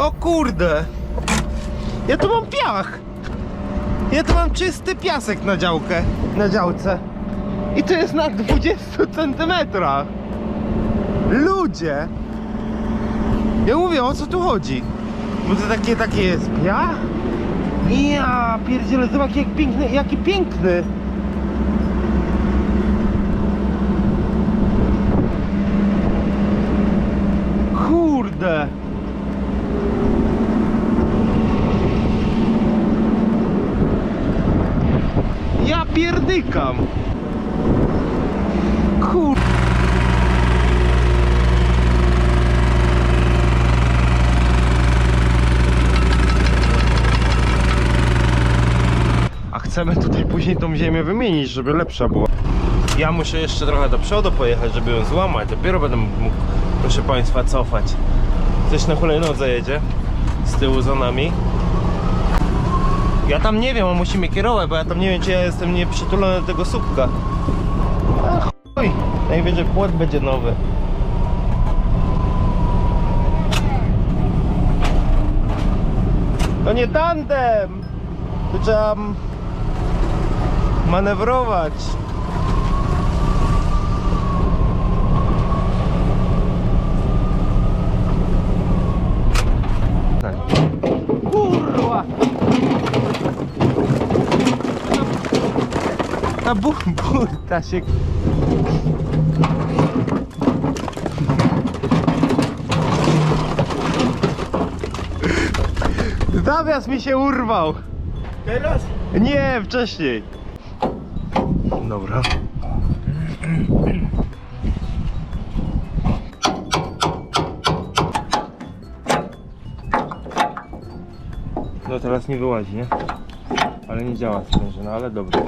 O kurde! Ja tu mam piach! Ja tu mam czysty piasek na działkę, na działce. I to jest na 20 centymetrach. Ludzie! Ja mówię, o co tu chodzi? Bo to takie, takie jest piach? Ja pierdzielę, zobacz jak piękny, jaki piękny! Kurde! Ja pierdykam! Kur... A chcemy tutaj później tą ziemię wymienić, żeby lepsza była. Ja muszę jeszcze trochę do przodu pojechać, żeby ją złamać. Dopiero będę mógł, proszę Państwa, cofać. Ktoś na hulajnodze jedzie z tyłu za nami. Ja tam nie wiem, on musi mnie kierować, bo ja tam nie wiem, czy ja jestem nieprzytulony do tego słupka. A chuj, najwyżej płot będzie nowy. To nie tandem! Tu trzeba manewrować. Ta bu burta się... Zawias mi się urwał! Teraz? Nie, wcześniej. Dobra. No teraz nie wyłazi, nie? Ale nie działa sprężyna, ale dobra.